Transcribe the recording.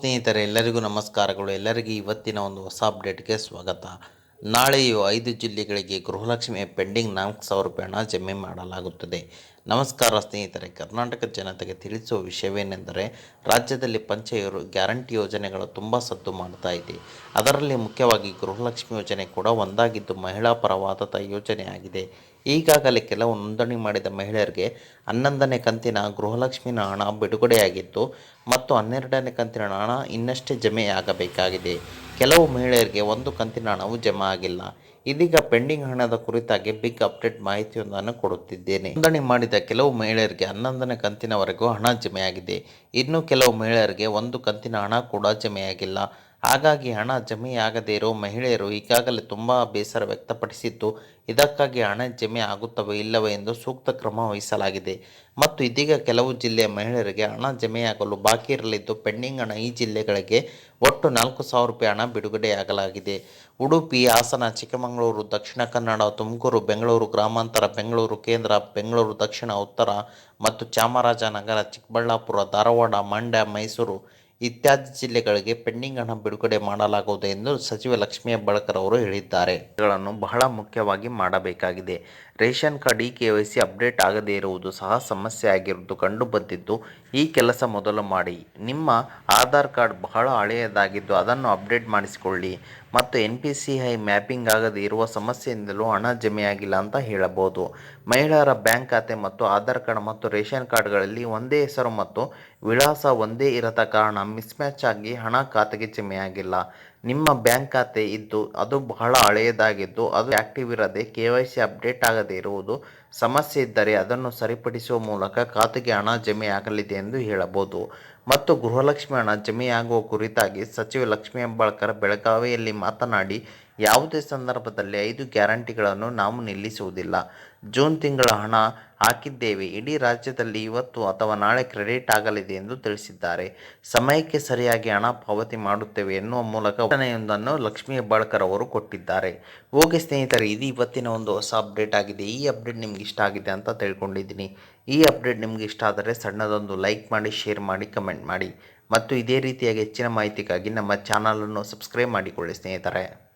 ಸ್ನೇಹಿತರೆ ಎಲ್ಲರಿಗೂ ನಮಸ್ಕಾರಗಳು. ಎಲ್ಲರಿಗೂ ಇವತ್ತಿನ ಒಂದು ಹೊಸ ಅಪ್ಡೇಟ್ಗೆ ಸ್ವಾಗತ. ನಾಳೆಯು ಐದು ಜಿಲ್ಲೆಗಳಿಗೆ ಗೃಹಲಕ್ಷ್ಮಿ ಪೆಂಡಿಂಗ್ ನಾಲ್ಕು ಸಾವಿರ ರೂಪಾಯಿ ಹಣ ಜಮೆ ಮಾಡಲಾಗುತ್ತದೆ. ನಮಸ್ಕಾರ ಸ್ನೇಹಿತರೆ, ಕರ್ನಾಟಕ ಜನತೆಗೆ ತಿಳಿಸುವ ವಿಷಯವೇನೆಂದರೆ, ರಾಜ್ಯದಲ್ಲಿ ಪಂಚಾಯರು ಗ್ಯಾರಂಟಿ ಯೋಜನೆಗಳು ತುಂಬ ಸದ್ದು ಮಾಡ್ತಾ ಇದೆ. ಅದರಲ್ಲಿ ಮುಖ್ಯವಾಗಿ ಗೃಹಲಕ್ಷ್ಮಿ ಯೋಜನೆ ಕೂಡ ಒಂದಾಗಿದ್ದು ಮಹಿಳಾ ಪರವಾದ ಯೋಜನೆಯಾಗಿದೆ. ಈಗಾಗಲೇ ಕೆಲವು ನೋಂದಣಿ ಮಾಡಿದ ಮಹಿಳೆಯರಿಗೆ ಹನ್ನೊಂದನೇ ಕಂತಿನ ಗೃಹಲಕ್ಷ್ಮಿನ ಹಣ ಬಿಡುಗಡೆಯಾಗಿತ್ತು ಮತ್ತು ಹನ್ನೆರಡನೇ ಕಂತಿನ ಹಣ ಇನ್ನಷ್ಟೇ ಜಮೆಯಾಗಬೇಕಾಗಿದೆ. ಕೆಲವು ಮಹಿಳೆಯರಿಗೆ ಒಂದು ಕಂತಿನ ಹಣವು ಜಮಾ ಆಗಿಲ್ಲ. ಇದೀಗ ಪೆಂಡಿಂಗ್ ಹಣದ ಕುರಿತಾಗಿ ಬಿಗ್ ಅಪ್ಡೇಟ್ ಮಾಹಿತಿಯೊಂದನ್ನು ಕೊಡುತ್ತಿದ್ದೇನೆ. ನೋಂದಣಿ ಮಾಡಿದ ಕೆಲವು ಮಹಿಳೆಯರಿಗೆ ಹನ್ನೊಂದನೇ ಕಂತಿನವರೆಗೂ ಹಣ ಜಮೆಯಾಗಿದೆ. ಇನ್ನು ಕೆಲವು ಮಹಿಳೆಯರಿಗೆ ಒಂದು ಕಂತಿನ ಹಣ ಕೂಡ ಜಮೆಯಾಗಿಲ್ಲ. ಹಾಗಾಗಿ ಹಣ ಜಮೆಯಾಗದೇ ಇರೋ ಮಹಿಳೆಯರು ಈಗಾಗಲೇ ತುಂಬ ಬೇಸರ ವ್ಯಕ್ತಪಡಿಸಿದ್ದು, ಇದಕ್ಕಾಗಿ ಹಣ ಜಮೆ ಆಗುತ್ತವೋ ಇಲ್ಲವೋ ಎಂದು ಸೂಕ್ತ ಕ್ರಮ ವಹಿಸಲಾಗಿದೆ. ಮತ್ತು ಇದೀಗ ಕೆಲವು ಜಿಲ್ಲೆಯ ಮಹಿಳೆಯರಿಗೆ ಹಣ ಜಮೆಯಾಗಲು ಬಾಕಿ ಇರಲಿದ್ದು, ಪೆಂಡಿಂಗ್ ಹಣ ಈ ಜಿಲ್ಲೆಗಳಿಗೆ ಒಟ್ಟು ನಾಲ್ಕು ಸಾವಿರ ರೂಪಾಯಿ ಹಣ ಬಿಡುಗಡೆಯಾಗಲಾಗಿದೆ. ಉಡುಪಿ, ಹಾಸನ, ಚಿಕ್ಕಮಗಳೂರು, ದಕ್ಷಿಣ ಕನ್ನಡ, ತುಮಕೂರು, ಬೆಂಗಳೂರು ಗ್ರಾಮಾಂತರ, ಬೆಂಗಳೂರು ಕೇಂದ್ರ, ಬೆಂಗಳೂರು ದಕ್ಷಿಣ, ಉತ್ತರ ಮತ್ತು ಚಾಮರಾಜನಗರ, ಚಿಕ್ಕಬಳ್ಳಾಪುರ, ಧಾರವಾಡ, ಮಂಡ್ಯ, ಮೈಸೂರು ಇತ್ಯಾದಿ ಜಿಲ್ಲೆಗಳಿಗೆ ಪೆಂಡಿಂಗ್ ಹಣ ಬಿಡುಗಡೆ ಮಾಡಲಾಗುವುದು ಎಂದು ಸಚಿವ ಲಕ್ಷ್ಮೀ ಹೆಬ್ಬಾಳ್ಕರ್ ಅವರು ಹೇಳಿದ್ದಾರೆ. ಗಳನ್ನು ಬಹಳ ಮುಖ್ಯವಾಗಿ ಮಾಡಬೇಕಾಗಿದೆ. Ration card e K Y update ಆಗದೇ ಇರುವುದು ಸಹ ಸಮಸ್ಯೆ ಆಗಿರುವುದು ಕಂಡು ಬಂದಿದ್ದು, ಈ ಕೆಲಸ ಮೊದಲು ಮಾಡಿ. ನಿಮ್ಮ ಆಧಾರ್ ಕಾರ್ಡ್ ಬಹಳ ಹಳೆಯದಾಗಿದ್ದು ಅದನ್ನು ಅಪ್ಡೇಟ್ ಮಾಡಿಸಿಕೊಳ್ಳಿ. ಮತ್ತು N P C I mapping ಆಗದೇ ಇರುವ ಸಮಸ್ಯೆಯಿಂದಲೂ ಹಣ ಜಮೆಯಾಗಿಲ್ಲ ಅಂತ ಹೇಳಬಹುದು. ಮಹಿಳೆಯರ ಬ್ಯಾಂಕ್ ಖಾತೆ ಮತ್ತು ಆಧಾರ್ ಕಾರ್ಡ್ ಮತ್ತು ರೇಷನ್ ಕಾರ್ಡ್ಗಳಲ್ಲಿ ಒಂದೇ ಹೆಸರು ಮತ್ತು ವಿಳಾಸ ಒಂದೇ ಇರದ ಕಾರಣ ಮಿಸ್ಮ್ಯಾಚ್ ಆಗಿ ಹಣ ಖಾತೆಗೆ ಜಮೆಯಾಗಿಲ್ಲ. ನಿಮ್ಮ ಬ್ಯಾಂಕ್ ಖಾತೆ ಇದ್ದು, ಅದು ಬಹಳ ಹಳೆಯದಾಗಿದ್ದು, ಅದು ಆಕ್ಟಿವ್ ಇರದೆ ಕೆ.ವೈ.ಸಿ ಅಪ್ಡೇಟ್ ಆಗದೆ ಇರುವುದು ಸಮಸ್ಯೆ ಇದ್ದರೆ ಅದನ್ನು ಸರಿಪಡಿಸುವ ಮೂಲಕ ಖಾತೆಗೆ ಹಣ ಜಮೆಯಾಗಲಿದೆ ಎಂದು ಹೇಳಬಹುದು. ಮತ್ತು ಗೃಹಲಕ್ಷ್ಮಿ ಹಣ ಜಮೆಯಾಗುವ ಕುರಿತಾಗಿ ಸಚಿವ ಲಕ್ಷ್ಮಿ ಹೆಬ್ಬಾಳ್ಕರ್ ಬೆಳಗಾವಿಯಲ್ಲಿ ಮಾತನಾಡಿ ಯಾವುದೇ ಸಂದರ್ಭದಲ್ಲಿ ಐದು ಗ್ಯಾರಂಟಿಗಳನ್ನು ನಾವು ನಿಲ್ಲಿಸುವುದಿಲ್ಲ. ಜೂನ್ ತಿಂಗಳ ಹಣ ಹಾಕಿದ್ದೇವೆ. ಇಡೀ ರಾಜ್ಯದಲ್ಲಿ ಇವತ್ತು ಅಥವಾ ನಾಳೆ ಕ್ರೆಡಿಟ್ ಆಗಲಿದೆ ಎಂದು ತಿಳಿಸಿದ್ದಾರೆ. ಸಮಯಕ್ಕೆ ಸರಿಯಾಗಿ ಹಣ ಪಾವತಿ ಮಾಡುತ್ತೇವೆ ಎನ್ನುವ ಮೂಲಕ ಘಟನೆಯೊಂದನ್ನು ಲಕ್ಷ್ಮೀ ಹೆಬ್ಬಾಳ್ಕರ್ ಅವರು ಕೊಟ್ಟಿದ್ದಾರೆ. ಹೋಗಿ ಸ್ನೇಹಿತರೆ, ಇದು ಇವತ್ತಿನ ಒಂದು ಹೊಸ ಅಪ್ಡೇಟ್ ಆಗಿದೆ. ಈ ಅಪ್ಡೇಟ್ ನಿಮ್ಗೆ ಇಷ್ಟ ಆಗಿದೆ ಅಂತ ತಿಳ್ಕೊಂಡಿದ್ದೀನಿ. ಈ ಅಪ್ಡೇಟ್ ನಿಮ್ಗೆ ಇಷ್ಟ ಆದರೆ ಸಣ್ಣದೊಂದು ಲೈಕ್ ಮಾಡಿ, ಶೇರ್ ಮಾಡಿ, ಕಮೆಂಟ್ ಮಾಡಿ. ಮತ್ತು ಇದೇ ರೀತಿಯಾಗಿ ಹೆಚ್ಚಿನ ಮಾಹಿತಿಗಾಗಿ ನಮ್ಮ ಚಾನಲನ್ನು ಸಬ್ಸ್ಕ್ರೈಬ್ ಮಾಡಿಕೊಳ್ಳಿ ಸ್ನೇಹಿತರೆ.